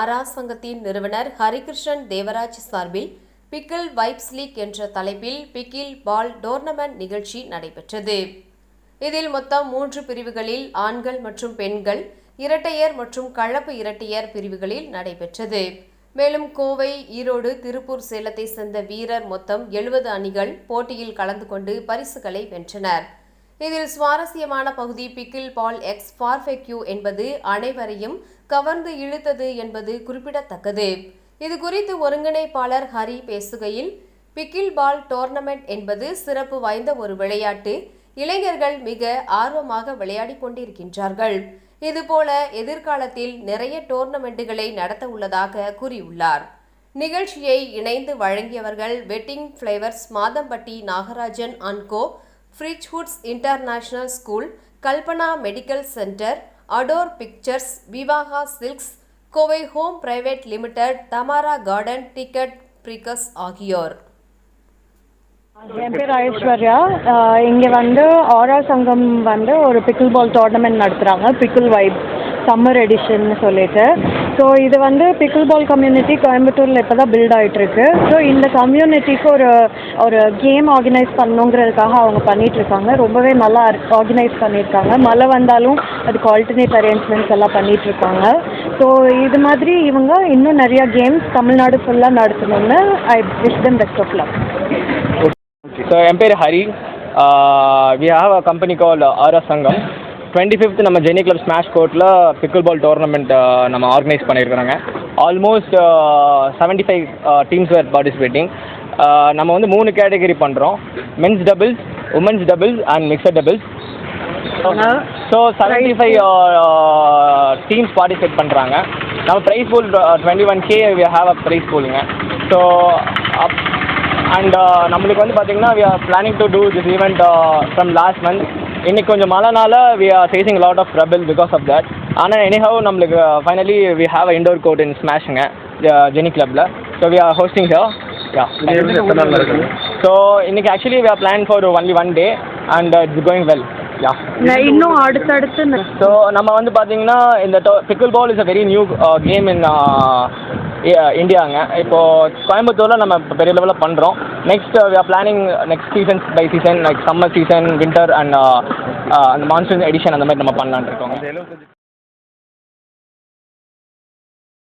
அரா சங்கத்தின் நிறுவனர் ஹரிகிருஷ்ணன் தேவராஜ் சார்பில் பிக்கில் வைப்ஸ் லீக் என்ற தலைப்பில் பிக்கில் பால் டோர்னமெண்ட் நிகழ்ச்சி நடைபெற்றது. இதில் மொத்தம் மூன்று பிரிவுகளில் ஆண்கள் மற்றும் பெண்கள் இரட்டையர் மற்றும் கலப்பு இரட்டையர் பிரிவுகளில் நடைபெற்றது. மேலும் கோவை ஈரோடு திருப்பூர் சேலத்தை சேர்ந்த வீரர் மொத்தம் எழுபது அணிகள் போட்டியில் கலந்து கொண்டு பரிசுகளை வென்றனர். இதில் சுவாரஸ்யமான பகுதி பிக்கில் பால் எக்ஸ் பார்ஃபெக்யூ என்பது அனைவரையும் கவர்ந்து இழுத்தது என்பது குறிப்பிடத்தக்கது. இது குறித்து ஒருங்கிணைப்பாளர் ஹரி பேசுகையில் பிக்கில் பால் டோர்னமெண்ட் என்பது சிறப்பு வாய்ந்த ஒரு விளையாட்டு. இளைஞர்கள் மிக ஆர்வமாக விளையாடிக் கொண்டிருக்கின்றார்கள். இதுபோல எதிர்காலத்தில் நிறைய டோர்னமெண்ட்டுகளை நடத்த உள்ளதாக கூறியுள்ளார். நிகழ்ச்சியை இணைந்து வழங்கியவர்கள் wedding flavours Madhampatti Nagarajan and co Fridgewoods international school Kalpana medical centre adore pictures Vivaha silks Kovai home private limited Tamara garden ticket பிரிகஸ் ஆகியோர். என் பேர் ஐஸ்வர்யா. இங்கே வந்து ஆரா சங்கம் வந்து ஒரு பிக்கிள் பால் டோர்னமெண்ட் நடத்துகிறாங்க பிக்கிள் வைப் சம்மர் எடிஷன் சொல்லிட்டு. ஸோ இது வந்து பிக்கிள் பால் கம்யூனிட்டி கோயம்புத்தூரில் இப்போ தான் பில்ட் ஆகிட்டுருக்கு ஸோ இந்த கம்யூனிட்டிக்கு ஒரு ஒரு கேம் ஆர்கனைஸ் பண்ணணுங்கிறதுக்காக அவங்க பண்ணிகிட்ருக்காங்க ரொம்பவே நல்லா ஆர்கனைஸ் பண்ணியிருக்காங்க. மழை வந்தாலும் அதுக்கு ஆல்டர்னேட் அரேஞ்ச்மெண்ட்ஸ் எல்லாம் பண்ணிகிட்ருக்காங்க ஸோ இது மாதிரி இவங்க இன்னும் நிறையா கேம்ஸ் தமிழ்நாடு ஃபுல்லாக நடத்தணும்னு I wish them best of luck so என் பேர் Hari. We have a company called RS Sangam twenty fifth நம்ம ஜெனி கிளப் ஸ்மாஷ் கோர்ட்டில் பிக்கிள் பால் டோர்னமெண்ட் நம்ம organise பண்ணியிருக்கிறோங்க. Almost seventy five teams were participating நம்ம வந்து மூணு கேட்டகரி பண்ணுறோம் men's doubles women's doubles and mixed doubles so seventy five teams participate பண்ணுறாங்க நம்ம prize pool twenty one K we have a prize பூலுங்க so up and நம்மளுக்கு வந்து பார்த்தீங்கன்னா we are planning to do this event from last month இன்னைக்கு கொஞ்சம் மழைனால we are facing lot of trouble because of that ஆனால் anyhow நம்மளுக்கு finally we have a indoor court in ஸ்மாஷுங்க Jenny கிளப்பில் so we are hosting here yeah so இன்னைக்கு actually we are plan for only one day and it's going well yeah இன்னும் அடுத்தடுத்து so நம்ம வந்து பார்த்தீங்கன்னா இந்த pickle ball is a very new game in இந்தியாங்க இப்போது கோயம்புத்தூரில் நம்ம இப்போ பெரிய லெவலில் பண்ணுறோம் next we are planning next seasons by season like summer season winter and அந்த மான்சூன் எடிஷன் அந்த மாதிரி நம்ம பண்ணலான்னு இருக்கோங்க.